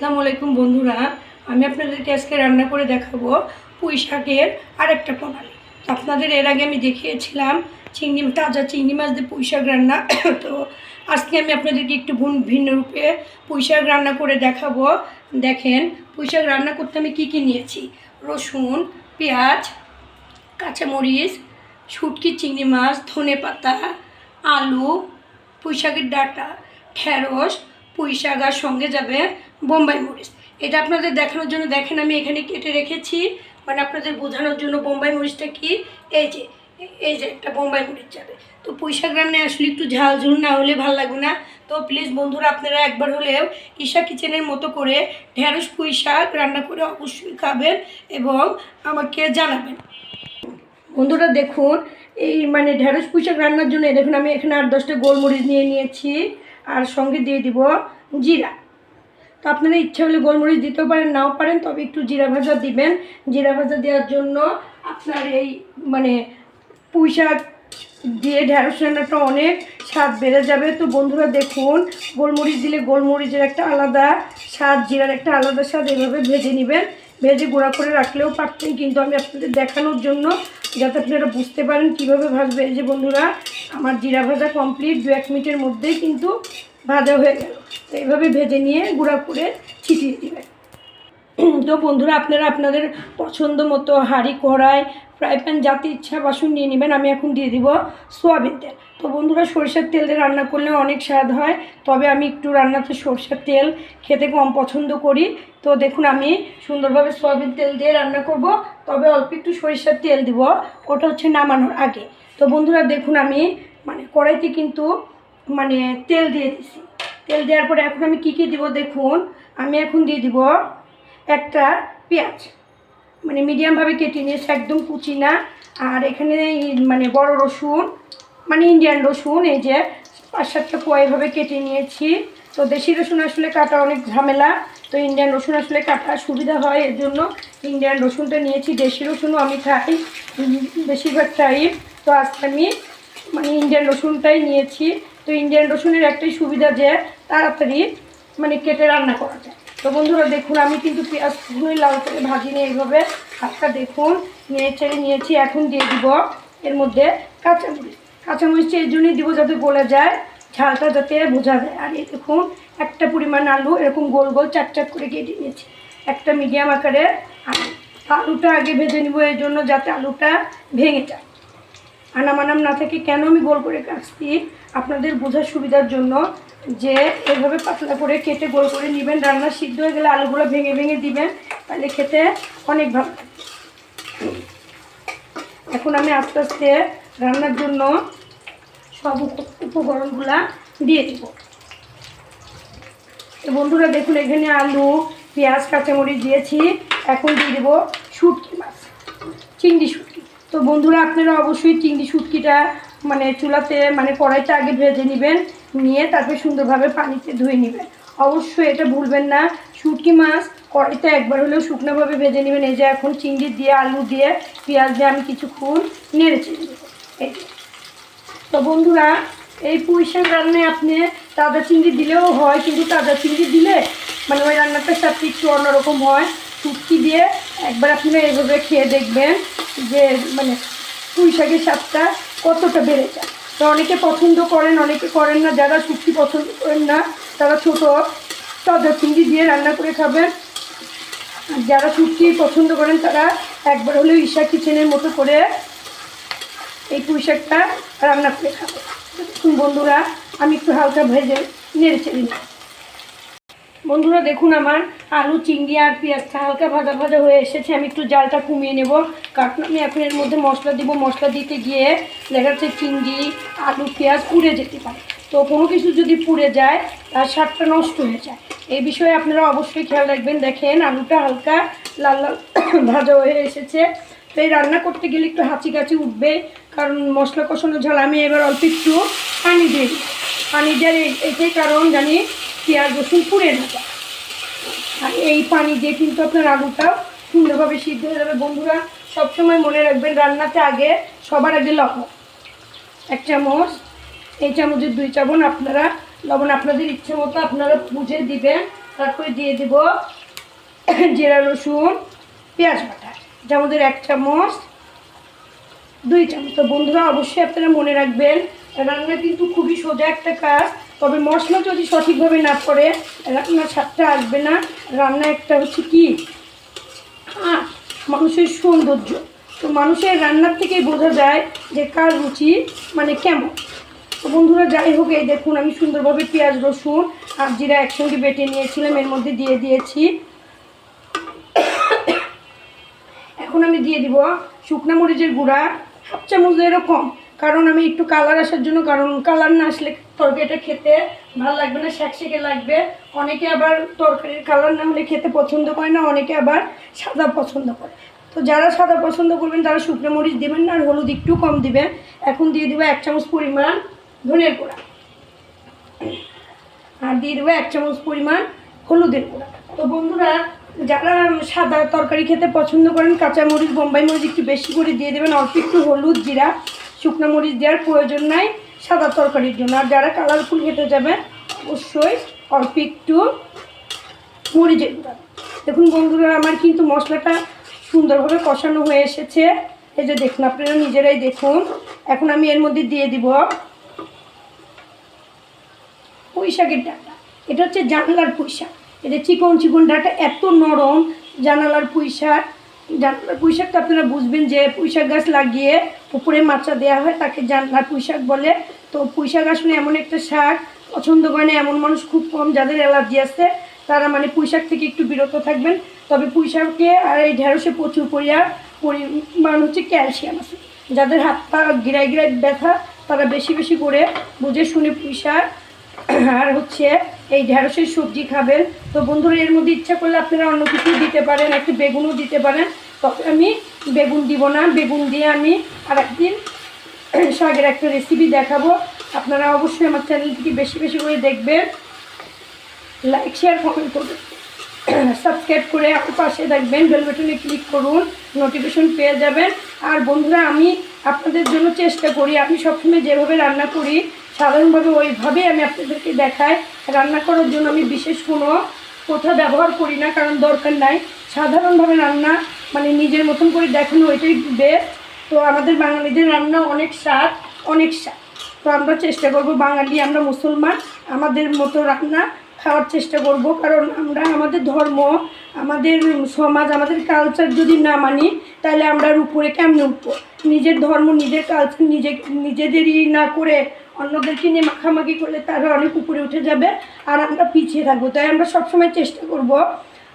আসসালামু আলাইকুম বন্ধুরা, আমি আপনাদেরকে আজকে রান্না করে দেখাবো পুঁই শাকের আরেকটা প্রণালী। আপনাদের এর আগে আমি দেখিয়েছিলাম চিংড়ি, তাজা চিংড়ি মাছ দিয়ে পুঁই শাক রান্না। তো আজকে আমি আপনাদেরকে একটু ভিন- ভিন্ন রূপে পুঁই শাক রান্না করে দেখাবো। দেখেন, পুঁই শাক রান্না করতে আমি কী কী নিয়েছি? রসুন, পেঁয়াজ, কাঁচামরিচ, শুটকি, চিংড়ি মাছ, ধনে পাতা, আলু, পুঁই শাকের ডাঁটা, ঢেঁড়স, পুঁই শাক আর সঙ্গে যাবে বোম্বাই মরিচ এটা আপনাদের দেখানোর জন্য দেখেন আমি এখানে কেটে রেখেছি। মানে আপনাদের বোঝানোর জন্য বোম্বাই মরিচটা কি? এই যে এই যে একটা বোম্বাই মরিচ যাবে তো শাক রান্নায় আসলে একটু ঝাল ঝুল না হলে ভালো লাগবে না। তো প্লিজ বন্ধুরা, আপনারা একবার হলেও ঈশা কিচেনের মতো করে পুঁই শাক রান্না করে অবশ্যই খাবেন এবং আমাকে জানাবেন। বন্ধুরা, দেখুন, এই মানে ঢেঁড়স পুঁইশাক রান্নার জন্য দেখুন আমি এখানে আট দশটা গোলমরিচ নিয়ে নিয়েছি। আর সঙ্গে দিয়ে দিব জিরা। তো আপনারা ইচ্ছা হলে গোলমরিচ দিতেও পারেন, নাও পারেন, তবে একটু জিরা ভাজা দিবেন। জিরা ভাজা দেওয়ার জন্য আপনার এই মানে পুঁইশাক দিয়ে ঢেঁড়স রান্নাটা অনেক স্বাদ বেড়ে যাবে। তো বন্ধুরা দেখুন, গোলমরিচ দিলে গোলমরিচের একটা আলাদা স্বাদ, জিরার একটা আলাদা স্বাদ, এভাবে ভেজে নেবেন। ভেজে গুঁড়া করে রাখলেও পারতেন, কিন্তু আমি আপনাদের দেখানোর জন্য, যাতে আপনারা বুঝতে পারেন কীভাবে ভাজবে। যে বন্ধুরা, আমার জিরা ভাজা কমপ্লিট দু এক মিনিটের মধ্যেই কিন্তু ভাজা হয়ে গেল। এইভাবে ভেজে নিয়ে গুঁড়া করে ছিটিয়ে দেবেন তো বন্ধুরা, আপনারা আপনাদের পছন্দ মতো হাঁড়ি, কড়াই, ফ্রাই প্যান, যাতে ইচ্ছা বাসন নিয়ে নেবেন, আমি এখন দিয়ে দিব সোয়াবিন তেল। তো বন্ধুরা, সরষের তেল দিয়ে রান্না করলে অনেক স্বাদ হয়, তবে আমি একটু রান্নাতে সরষের তেল খেতে কম পছন্দ করি। তো দেখুন, আমি সুন্দরভাবে সোয়াবিন তেল দিয়ে রান্না করব, তবে অল্প একটু সরিষার তেল দিব। ওটা হচ্ছে নামানোর আগে। তো বন্ধুরা, দেখুন, আমি মানে কড়াইতে কিন্তু মানে তেল দিয়ে দিছি। তেল দেওয়ার পরে এখন আমি কী কী দিব দেখুন। আমি এখন দিয়ে দিব একটা পেঁয়াজ। মানে মিডিয়ামভাবে কেটে নিয়েছি, একদম কুচি না। আর এখানে মানে বড় রসুন মানে ইন্ডিয়ান রসুন, এই যে পাঁচ সাতটা কোয়া এভাবে কেটে নিয়েছি। তো দেশি রসুন আসলে কাটা অনেক ঝামেলা। তো ইন্ডিয়ান রসুন আসলে কাটা সুবিধা হয় এর জন্য ইন্ডিয়ান রসুনটা নিয়েছি। দেশি রসুনও আমি খাই বেশিরভাগ টাইম তো আজকে আমি মানে ইন্ডিয়ান রসুনটাই নিয়েছি। তো ইন্ডিয়ান রসুনের একটাই সুবিধা যে তাড়াতাড়ি মানে কেটে রান্না করা যায়। তো বন্ধুরা দেখুন, আমি কিন্তু পেঁয়াজ পুরোই লাল করে ভাজি নিয়ে এইভাবে হাতটা দেখুন, নিয়ে ছেড়ে নিয়েছি, এখন দিয়ে দিব এর মধ্যে কাঁচামরিচ। কাঁচামরিচটা এই জন্যই দিব যাতে গলে যায়, ঝালটা যাতে বোঝা যায়। আর এই দেখুন, একটা পরিমাণ আলু, এরকম গোল গোল চাক চাক করে কেটে নিয়েছি। একটা মিডিয়াম আকারে আলু। আলুটা আগে ভেজে নিব, এই জন্য যাতে আলুটা ভেঙে যায়। আনাম আনাম না থাকে, কেন আমি গোল করে কাটছি? আপনাদের বোঝার সুবিধার জন্য যে এভাবে পাতলা করে কেটে গোল করে নেবেন। রান্না সিদ্ধ হয়ে গেলে আলুগুলো ভেঙে ভেঙে দিবেন। তাহলে খেতে অনেক ভালো এখন আমি আস্তে আস্তে রান্নার জন্য সব উপ- উপকরণগুলা দিয়ে দিব। বন্ধুরা, দেখুন, এখানে আলু, পেঁয়াজ, কাঁচামরিচ দিয়েছি। এখন দিয়ে দেবো শুটকি মাছ, চিংড়ি শুটকি। তো বন্ধুরা, আপনারা অবশ্যই চিংড়ি শুটকিটা মানে চুলাতে মানে কড়াইটা আগে ভেজে নেবেন, নিয়ে তারপরে সুন্দরভাবে পানিতে ধুয়ে নেবেন। অবশ্যই এটা ভুলবেন না। শুটকি মাছ কড়াইতে একবার হলেও শুকনোভাবে ভেজে নেবেন। এই যে এখন চিংড়ি দিয়ে, আলু দিয়ে, পেঁয়াজ দিয়ে আমি কিছুক্ষণ নেড়ে এই তো বন্ধুরা, এই পুঁই রান্নায় আপনি তাজা চিংড়ি দিলেও হয়, কিন্তু তাজা চিংড়ি দিলে মানে ওই রান্নাটার সাথে একটু অন্যরকম হয়। শুটকি দিয়ে একবার আপনারা এইভাবে খেয়ে দেখবেন যে মানে পুঁই শাকের স্বাদটা কতটা বেড়ে যায়। তো অনেকে পছন্দ করেন, অনেকে করেন না। যারা শুটকি পছন্দ করেন না, তারা ছোটো তাজা চিংড়ি দিয়ে রান্না করে খাবেন। আর যারা শুটকি পছন্দ করেন, তারা একবার হলেও ঈশা কিচেনের মতো করে এই পুঁই শাকটা রান্না করে খাবে দেখুন বন্ধুরা, আমি একটু হালকা ভেজে নেড়ে চেড়ে বন্ধুরা, দেখুন আমার আলু, চিংড়ি আর পেঁয়াজটা হালকা ভাজা ভাজা হয়ে এসেছে। আমি একটু জালটা কমিয়ে নেব, কারণ আমি এখন এর মধ্যে মশলা দিব। মশলা দিতে গিয়ে দেখা যাচ্ছে চিংড়ি, আলু, পেঁয়াজ পুড়ে যেতে পারে। তো কোনো কিছু যদি পুড়ে যায়, তার স্বাদটা নষ্ট হয়ে যায়। এই বিষয়ে আপনারা অবশ্যই খেয়াল রাখবেন। দেখেন আলুটা হালকা লাল লাল ভাজা হয়ে এসেছে। তো এই রান্না করতে গেলে একটু হাঁচি কাচি উঠবে, কারণ মশলা কষানো ঝাল। আমি এবার অল্প একটু পানি দিই পানি দেওয়ার এটাই কারণ জানি পেঁয়াজ রসুন পুড়ে না যায়। এই পানি দিয়ে কিন্তু আপনার আলুটাও সুন্দরভাবে সিদ্ধ হয়ে যাবে। বন্ধুরা, সবসময় মনে রাখবেন, রান্নাতে আগে সবার আগে লবণ। এক চামচ, এই চামচের দুই চামচ আপনারা, লবণ আপনাদের ইচ্ছে মতো আপনারা বুঝে দিবেন। তারপরে দিয়ে দেব জিরা, রসুন, পেঁয়াজ বাটা। এটা আমাদের এক চামচ, দুই চামচ। তো বন্ধুরা, অবশ্যই আপনারা মনে রাখবেন, রান্না কিন্তু খুবই সোজা একটা কাজ। তবে মশলা যদি সঠিকভাবে না পড়ে রান্নার স্বাদটা আসবে না। রান্না একটা হচ্ছে কি? আর মানুষের সৌন্দর্য। তো মানুষের রান্নার থেকেই বোঝা যায় যে কার রুচি মানে কেমন। তো বন্ধুরা, যাই হোক, এই দেখুন, আমি সুন্দরভাবে পেঁয়াজ, রসুন আর জিরা একসঙ্গে বেটে নিয়েছিলাম। এর মধ্যে দিয়ে দিয়েছি। এখন আমি দিয়ে দিব শুকনা মরিচের গুঁড়া। হাফ চামচ এরকম। কারণ আমি একটু কালার আসার জন্য, কারণ কালার না আসলে তরকারিটা খেতে ভালো লাগবে না শ্যাকশেকে লাগবে। অনেকে আবার তরকারির কালার না হলে খেতে পছন্দ করে না, অনেকে আবার সাদা পছন্দ করে। তো যারা সাদা পছন্দ করবেন, তারা শুকনো মরিচ দেবেন না, আর হলুদ একটু কম দিবেন। এখন দিয়ে দেবো এক চামচ পরিমাণ ধনের গুঁড়া। আর দিয়ে দেবো এক চামচ পরিমাণ হলুদের গুঁড়া। তো বন্ধুরা, যারা সাদা তরকারি খেতে পছন্দ করেন কাঁচা মরিচ বোম্বাই মরিচ একটু বেশি করে দিয়ে দেবেন, অল্প একটু হলুদ, জিরা। শুকনো মরিচ দেওয়ার প্রয়োজন নাই, সাদা তরকারির জন্য। আর যারা কালারফুল খেতে যাবেন, অবশ্যই অল্প একটু মরিচের গুঁড়া। দেখুন বন্ধুরা, আমার কিন্তু মশলাটা সুন্দরভাবে কষানো হয়ে এসেছে। এই যে দেখুন, আপনারা নিজেরাই দেখুন। এখন আমি এর মধ্যে দিয়ে দিব পুঁই শাকের ডাটা। এটা হচ্ছে জানলার পুঁই শাক এটা চিকন চিকন ডাটা, এত নরম জানালার পুঁই শাক জানলার পুঁই শাকটা আপনারা বুঝবেন যে পুঁই শাক গাছ লাগিয়ে উপরে মাচা দেওয়া হয়, তাকে জানলার পুঁই শাক বলে। তো পুঁই শাক আসলে এমন একটা শাক, পছন্দ করে না এমন মানুষ খুব কম যাদের অ্যালার্জি আছে, তারা মানে পুঁই শাক থেকে একটু বিরত থাকবেন। তবে পুঁই শাকে আর এই ঢেঁড়সে প্রচুর পরিমাণ পরিমাণ হচ্ছে ক্যালসিয়াম আছে। যাদের হাত পা গিরাই গিরাই ব্যথা, তারা বেশি বেশি করে বুঝে শুনে পুঁই শাক আর হচ্ছে এই ঢেঁড়সের সবজি খাবেন। তো বন্ধুরা, এর মধ্যে ইচ্ছা করলে আপনারা অন্য কিছু দিতে পারেন, একটু বেগুনও দিতে পারেন। তবে আমি বেগুন দিব না, বেগুন দিয়ে আমি আর একদিন শাকের একটা রেসিপি দেখাবো। আপনারা অবশ্যই আমার চ্যানেলটিকে বেশি বেশি করে দেখবেন। লাইক শেয়ার কমেন্ট করবেন। সাবস্ক্রাইব করে আমার পাশে দেখবেন বেল ক্লিক করুন নোটিফিকেশন পেয়ে যাবেন। আর বন্ধুরা, আমি আপনাদের জন্য চেষ্টা করি, আমি সবসময় যেভাবে রান্না করি সাধারণভাবে ওইভাবেই আমি আপনাদেরকে দেখাই। রান্না করার জন্য আমি বিশেষ কোনো কোথা ব্যবহার করি না, কারণ দরকার নাই। সাধারণভাবে রান্না মানে নিজের মতন করে দেখানো ওইটাই বেস্ট তো আমাদের বাঙালিদের রান্না অনেক স্বাদ অনেক স্বাদ। তো আমরা চেষ্টা করব বাঙালি, আমরা মুসলমান, আমাদের মতো রান্না খাওয়ার চেষ্টা করব, কারণ আমরা, আমাদের ধর্ম, আমাদের সমাজ, আমাদের কালচার যদি না মানি, তাহলে আমরা উপরে কেমনে উঠবো? নিজের ধর্ম, নিজের কালচার নিজে, নিজেদেরই না করে অন্যদেরকে নিয়ে মাখামাখি করলে তারা অনেক উপরে উঠে যাবে আর আমরা পিছিয়ে থাকব। তাই আমরা সবসময় চেষ্টা করব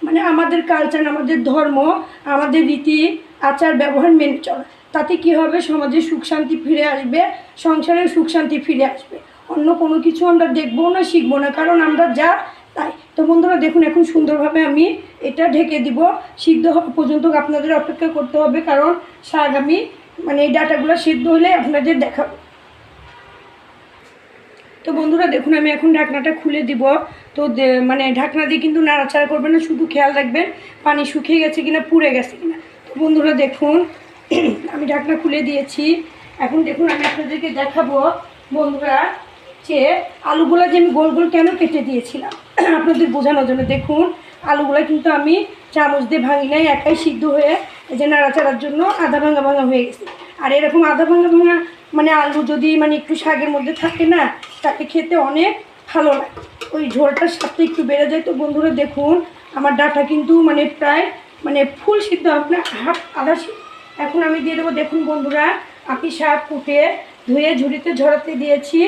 মানে আমাদের কালচার আমাদের ধর্ম, আমাদের রীতি, আচার, ব্যবহার মেনে চলা। তাতে কি হবে? সমাজে সুখ শান্তি ফিরে আসবে সংসারে সুখ শান্তি ফিরে আসবে। অন্য কোনো কিছু আমরা দেখব না, শিখব না, কারণ আমরা যা তাই। তো বন্ধুরা, দেখুন, এখন সুন্দরভাবে আমি এটা ঢেকে দিব। সিদ্ধ হওয়া পর্যন্ত আপনাদের অপেক্ষা করতে হবে, কারণ শাক আমি মানে এই ডাটাগুলো সিদ্ধ হলে আপনাদের দেখাবো। তো বন্ধুরা দেখুন, আমি এখন ঢাকনাটা খুলে দিব। তো মানে ঢাকনা দিয়ে কিন্তু নাড়াচাড়া করবেন না, শুধু খেয়াল রাখবেন পানি শুকিয়ে গেছে কিনা, পুড়ে গেছে কিনা। তো বন্ধুরা দেখুন, আমি ঢাকনা খুলে দিয়েছি। এখন দেখুন, আমি আপনাদেরকে দেখাবো বন্ধুরা যে আলুগুলো যে আমি গোল গোল কেন কেটে দিয়েছিলাম। আপনাদের বোঝানোর জন্য দেখুন, আলুগুলো কিন্তু আমি চামচ দিয়ে ভাঙি নাই, একাই সিদ্ধ হয়ে যে নাড়াচাড়ার জন্য আধা ভাঙা ভাঙা হয়ে গেছে। আর এরকম আধা ভাঙা ভাঙা মানে আলু যদি মানে একটু শাকের মধ্যে থাকে না, তাকে খেতে অনেক ভালো লাগে। ওই ঝোলটার সাথে একটু বেড়ে যায়। তো বন্ধুরা দেখুন, আমার ডাটা কিন্তু মানে প্রায় মানে ফুল সিদ্ধ আপনার হাফ আধা এখন আমি দিয়ে দেবো, দেখুন বন্ধুরা আমি শাক কুটে ধুয়ে ঝুড়িতে ঝরাতে দিয়েছি।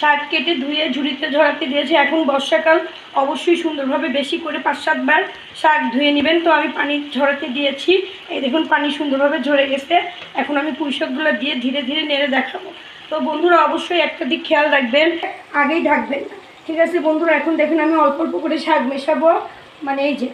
শাক কেটে ধুয়ে, ঝুড়িতে ঝরাতে দিয়েছি। এখন বর্ষাকাল, অবশ্যই সুন্দরভাবে বেশি করে পাঁচ সাতবার শাক ধুয়ে নেবেন। তো আমি পানি ঝরাতে দিয়েছি। এই দেখুন, পানি সুন্দরভাবে ঝরে গেছে। এখন আমি পুঁইশাকগুলো দিয়ে ধীরে ধীরে নেড়ে দেখাবো। তো বন্ধুরা, অবশ্যই একটা দিক খেয়াল রাখবেন। আগেই ঢাকবেন। না ঠিক আছে বন্ধুরা, এখন দেখুন আমি অল্প অল্প করে শাক মেশাবো। মানে এই যে,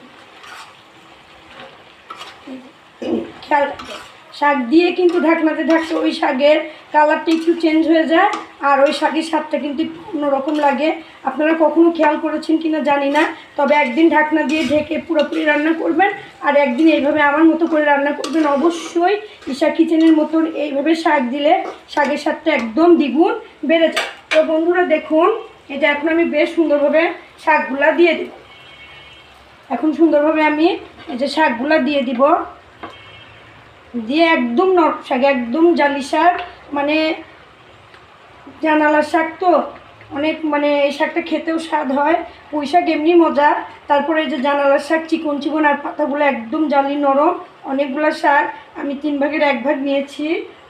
খেয়াল রাখবেন। শাক দিয়ে কিন্তু ঢাকনাতে ঢাকতে ওই শাকের কালারটা একটু চেঞ্জ হয়ে যায়, আর ওই শাকের স্বাদটা কিন্তু অন্যরকম লাগে। আপনারা কখনো খেয়াল করেছেন কিনা জানি না, তবে একদিন ঢাকনা দিয়ে ঢেকে পুরোপুরি রান্না করবেন, আর একদিন এইভাবে আমার মতো করে রান্না করবেন। অবশ্যই ঈশা কিচেনের মতন এইভাবে শাক দিলে শাকের স্বাদটা একদম দ্বিগুণ বেড়ে যায়। তো বন্ধুরা দেখুন, এটা এখন আমি বেশ সুন্দরভাবে শাকগুলা দিয়ে দিব। এখন সুন্দরভাবে আমি এই যে শাকগুলা দিয়ে দিব। দিয়ে একদম নরম শাক, একদম জালি শাক মানে জানালার শাক তো অনেক মানে এই শাকটা খেতেও স্বাদ হয়। পুঁই শাক এমনি মজা। তারপরে এই যে জানালার শাক, চিকন চিকন আর পাতাগুলো একদম জালি নরম, অনেকগুলো শাক আমি তিন ভাগের এক ভাগ নিয়েছি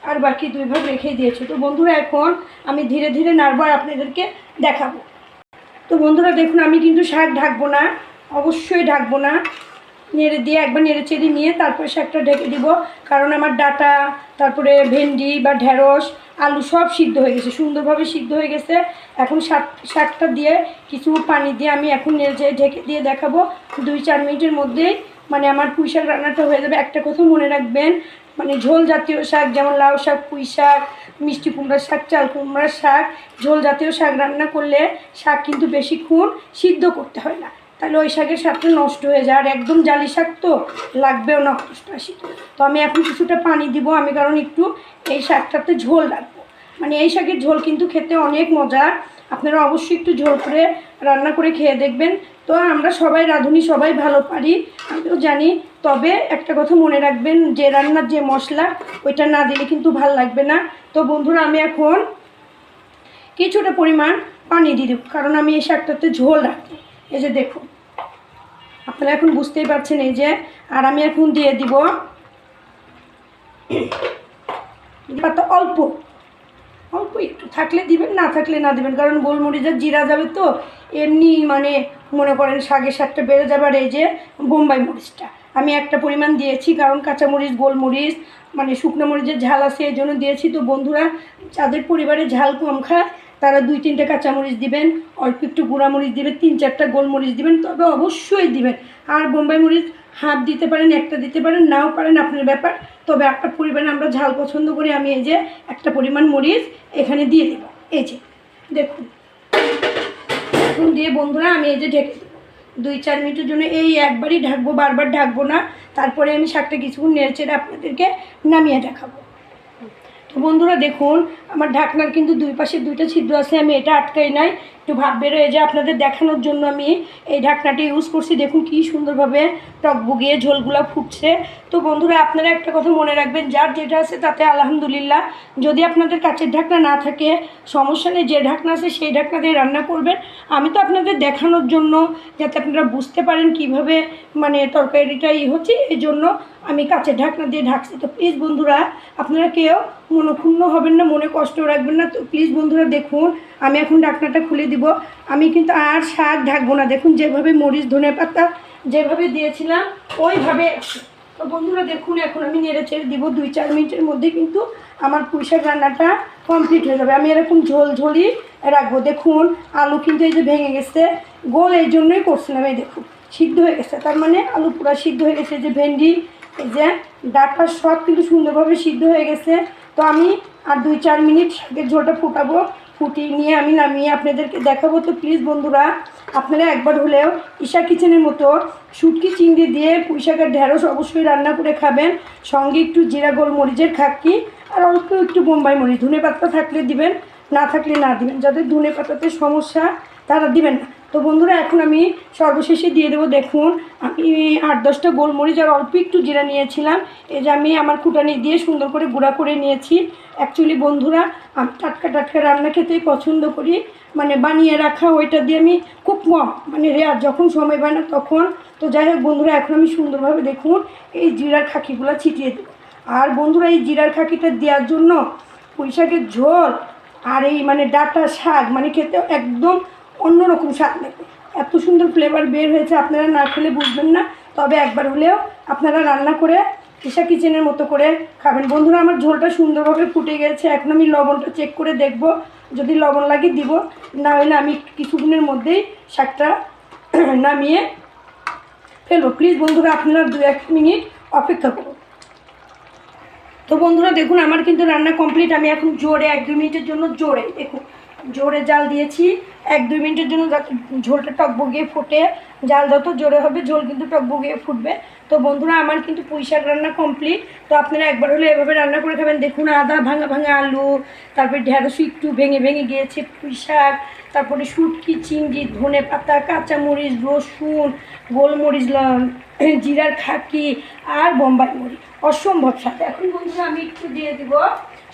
আর বাকি দুই ভাগ রেখে দিয়েছি। তো বন্ধুরা, এখন আমি ধীরে ধীরে নাড়বো আর আপনাদেরকে দেখাবো। তো বন্ধুরা, দেখুন, আমি কিন্তু শাক ঢাকবো না, অবশ্যই ঢাকবো না। নেড়ে দিয়ে একবার নেড়ে চেড়ে নিয়ে তারপরে শাকটা ঢেকে দিব। কারণ আমার ডাটা, তারপরে ভেন্ডি বা ঢেঁড়স, আলু সব সিদ্ধ হয়ে গেছে, সুন্দরভাবে সিদ্ধ হয়ে গেছে। এখন শাক, শাকটা দিয়ে কিছু পানি দিয়ে আমি এখন নেড়ে ঢেকে দিয়ে দেখাবো। দুই চার মিনিটের মধ্যেই মানে আমার পুঁই শাক রান্নাটা হয়ে যাবে। একটা কথা মনে রাখবেন মানে ঝোল জাতীয় শাক যেমন লাউ শাক, পুঁই শাক, মিষ্টি কুমড়ার শাক, চাল কুমড়ার শাক, ঝোল জাতীয় শাক রান্না করলে শাক কিন্তু বেশিক্ষণ সিদ্ধ করতে হয় না। তাহলে ওই শাকের স্বাদটা নষ্ট হয়ে যায়। আর একদম জালি শাক তো লাগবেও না অষ্টাশি তো আমি এখন কিছুটা পানি দিব, আমি কারণ একটু এই শাকটাতে ঝোল রাখব। মানে এই শাকের ঝোল কিন্তু খেতে অনেক মজা। আপনারা অবশ্যই একটু ঝোল করে রান্না করে খেয়ে দেখবেন। তো আমরা সবাই, রাঁধুনি সবাই ভালো পারি, আমিও জানি। তবে একটা কথা মনে রাখবেন, যে রান্নার যে মশলা, ওইটা না দিলে কিন্তু ভালো লাগবে না। তো বন্ধুরা, আমি এখন কিছুটা পরিমাণ পানি দিয়ে দেবো, কারণ আমি এই শাকটাতে ঝোল রাখব। এই যে দেখুন। আপনারা এখন বুঝতেই পারছেন এই যে, আর আমি এখন দিয়ে দিব পাতা অল্প। অল্প একটু থাকলে দিবেন, না থাকলে না দিবেন, কারণ গোলমরিচের জিরা যাবে তো, এমনি মানে মনে করেন শাকের স্বাদটা বেড়ে যাবে আর এই যে বোম্বাই মরিচটা। আমি একটা পরিমাণ দিয়েছি, কারণ কাঁচামরিচ গোলমরিচ মানে শুকনো মরিচের ঝাল আছে, এই জন্য দিয়েছি। তো বন্ধুরা, যাদের পরিবারে ঝাল কম খায় তারা দুই তিনটে কাঁচামরিচ দিবেন, অল্প একটু গুঁড়ামরিচ দিবেন, তিন চারটা গোলমরিচ দিবেন, তবে অবশ্যই দিবেন। আর বোম্বাই মরিচ হাফ দিতে পারেন, একটা দিতে পারেন, নাও পারেন, আপনার ব্যাপার। তবে আপনার পরিবারে আমরা ঝাল পছন্দ করি, আমি এই যে একটা পরিমাণ মরিচ এখানে দিয়ে দেব। এই যে, দেখুন। এখন দিয়ে বন্ধুরা আমি এই যে ঢেকে দেবো। দুই চার মিনিটের জন্য এই একবারই ঢাকবো, বারবার ঢাকবো না। তারপরে আমি শাকটা কিছুক্ষণ নেড়ে চেড়ে আপনাদেরকে নামিয়ে দেখাবো। তো বন্ধুরা দেখুন, আমার ঢাকনার কিন্তু দুই পাশে দুইটা ছিদ্র আছে, আমি এটা আটকাই নাই। একটু ভাব বেরোয় যে আপনাদের দেখানোর জন্য আমি এই ঢাকনাটি ইউজ করছি। দেখুন কি সুন্দরভাবে টক বুগিয়ে ঝোলগুলো ফুটছে। তো বন্ধুরা, আপনারা একটা কথা মনে রাখবেন, যার যেটা আছে তাতে আলহামদুলিল্লাহ। যদি আপনাদের কাছের ঢাকনা না থাকে, সমস্যা নেই, যে ঢাকনা আছে সেই ঢাকনা দিয়ে রান্না করবেন। আমি তো আপনাদের দেখানোর জন্য, যাতে আপনারা বুঝতে পারেন কীভাবে মানে তরকারিটা ই হচ্ছে, এই জন্য আমি কাছের ঢাকনা দিয়ে ঢাকছি। তো প্লিজ বন্ধুরা, আপনারা কেউ মনক্ষুণ্ণ হবেন না, মনে কষ্ট রাখবেন না। তো প্লিজ বন্ধুরা দেখুন, আমি এখন ঢাকনাটা খুলে দিব। আমি কিন্তু আর শাক ঢাকবো না। দেখুন, যেভাবে মরিচ, ধনে পাতা যেভাবে দিয়েছিলাম, ওইভাবে তো বন্ধুরা, দেখুন, এখন আমি নেড়ে চেড়ে দিব। দুই, চার মিনিটের মধ্যে কিন্তু আমার পুঁইশাক রান্নাটা কমপ্লিট হয়ে যাবে। আমি এরকম ঝোল ঝোলই রাখব। দেখুন, আলু কিন্তু এই যে ভেঙে গেছে। গোল এই জন্যই করছিলাম। এই দেখুন, সিদ্ধ হয়ে গেছে। তার মানে আলু পুরো সিদ্ধ হয়ে গেছে। যে ভেন্ডি, এই যে ডাটা সব কিন্তু সুন্দরভাবে সিদ্ধ হয়ে গেছে। তো আমি আর দুই, চার মিনিট শাকের ঝোলটা ফুটাবো। ফুটিয়ে নিয়ে আমি নামিয়ে আপনাদেরকে দেখাবো। তো প্লিজ বন্ধুরা, আপনারা একবার হলেও ঈশা কিচেনের মতো শুটকি চিংড়ি দিয়ে পুঁই শাকের ঢেঁড়স অবশ্যই রান্না করে খাবেন। সঙ্গে একটু জিরা, গোলমরিচের খাক্কি আর অল্প একটু বোম্বাই মরিচ। ধনে পাতা থাকলে দিবেন, না থাকলে না দিবেন। যাদের ধনে পাতাতে সমস্যা, তারা দিবেন না। তো বন্ধুরা, এখন আমি সর্বশেষে দিয়ে দেবো। দেখুন, আমি আট দশটা গোলমরিচ আর অল্প একটু জিরা নিয়েছিলাম। এই যে আমি আমার কুটানি দিয়ে সুন্দর করে গুঁড়া করে নিয়েছি। অ্যাকচুয়ালি বন্ধুরা, আমি টাটকা টাটকা রান্না খেতেই পছন্দ করি। মানে বানিয়ে রাখা ওইটা দিয়ে আমি খুব কম মানে রেয়ার যখন সময় পাই না তখন। তো যাই হোক বন্ধুরা, এখন আমি সুন্দরভাবে দেখুন এই জিরার খাকিগুলো ছিটিয়ে দেবো। আর বন্ধুরা, এই জিরার খাকিটা দেওয়ার জন্য পুঁই শাকের ঝোল আর এই মানে ডাটা শাক মানে খেতে একদম অন্যরকম স্বাদ লাগবে এত সুন্দর ফ্লেভার বের হয়েছে, আপনারা না খেলে বুঝবেন না। তবে একবার হলেও আপনারা রান্না করে ঈশা কিচেনের মতো করে খাবেন। বন্ধুরা, আমার ঝোলটা সুন্দরভাবে ফুটে গেছে। এখন আমি লবণটা চেক করে দেখব। যদি লবণ লাগে দিব, না হলে আমি কিছুদিনের মধ্যেই শাকটা নামিয়ে ফেলব। প্লিজ বন্ধুরা, আপনারা দু এক মিনিট অপেক্ষা করুন। তো বন্ধুরা, দেখুন, আমার কিন্তু রান্না কমপ্লিট আমি এখন জোরে, এক দু মিনিটের জন্য জোরে। দেখুন জোরে জাল দিয়েছি। এক, দুই মিনিটের জন্য যাতে ঝোলটা টক বগিয়ে ফোটে, জাল যত জোরে হবে, ঝোল কিন্তু টক বগিয়ে ফুটবে। তো বন্ধুরা, আমার কিন্তু পুঁই শাক রান্না কমপ্লিট তো আপনারা একবার হলে এভাবে রান্না করে খাবেন। দেখুন, আদা, ভাঙা ভাঙা আলু, তারপরে ঢেঁড়স একটু ভেঙে ভেঙে গিয়েছে পুঁই শাক। তারপরে শুটকি, চিংড়ি, ধনে পাতা, কাঁচামরিচ, রসুন, গোলমরিচ জিরার খাকি আর বোম্বাই মরিচ অসম্ভব সাথে এখন বন্ধুরা, আমি একটু দিয়ে দিব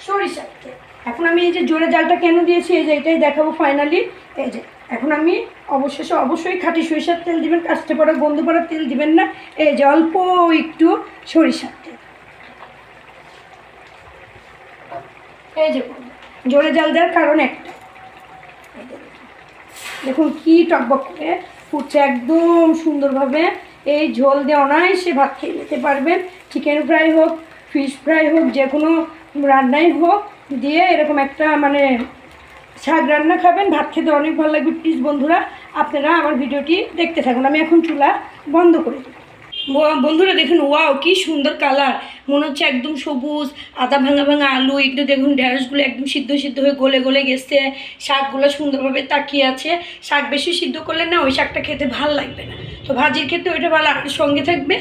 সরিষার তেল। এখন আমি এই যে জোরে জালটা কেন দিয়েছি, এই যে এটাই দেখাবো ফাইনালি এই যে, এখন আমি অবশেষে অবশ্যই খাঁটি সরিষার তেল দিবেন কাস্টে পড়া, গন্ধ পড়া তেল দিবেন না। এই যে অল্প একটু সরিষার তেল। এই যে, জোরে জাল দেওয়ার কারণ একটা। দেখুন। দেখুন কি টকবক করে ফুটছে, একদম সুন্দরভাবে। এই ঝোল দিয়ে অনায়াসে ভাত খেয়ে নিতে পারবেন। চিকেন ফ্রাই হোক ফিশ ফ্রাই হোক যে কোনো রান্নাই হোক। দিয়ে এরকম একটা মানে শাক রান্না খাবেন, ভাত খেতে অনেক ভালো লাগবে। প্লিজ বন্ধুরা, আপনারা আমার ভিডিওটি দেখতে থাকুন। আমি এখন চুলা বন্ধ করে দেবো বন্ধুরা দেখুন ওয়াও কি সুন্দর কালার মনে হচ্ছে একদম সবুজ আদা ভাঙা ভাঙা আলু, একটু দেখুন ঢেঁড়সগুলো একদম সিদ্ধ সিদ্ধ হয়ে গলে গলে গেছে। শাকগুলো সুন্দরভাবে তাকিয়ে আছে। শাক বেশি সিদ্ধ করলে না ওই শাকটা খেতে ভালো লাগবে না। তো ভাজির ক্ষেত্রে ওইটা ভালো সঙ্গে থাকবে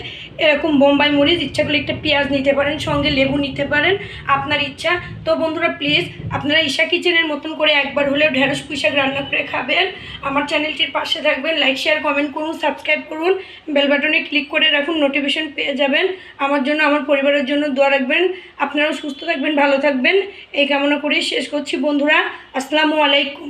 এরকম বোম্বাই মরিচ, ইচ্ছা করলে একটা পেঁয়াজ নিতে পারেন, সঙ্গে লেবু নিতে পারেন, আপনার ইচ্ছা। তো বন্ধুরা প্লিজ আপনারা ঈশা কিচেনের মতন করে একবার হলেও ঢেঁড়স পুঁই শাক রান্না করে খাবেন। আমার চ্যানেলটির পাশে থাকবেন লাইক শেয়ার কমেন্ট করুন সাবস্ক্রাইব করুন। বেল বাটনে ক্লিক করে রাখুন নোটিফিকেশন পেয়ে যাবেন। আমার জন্য, আমার পরিবারের জন্য দোয়া রাখবেন। আপনারাও সুস্থ থাকবেন, ভালো থাকবেন। এই কামনা করেই শেষ করছি বন্ধুরা। আসসালামু আলাইকুম।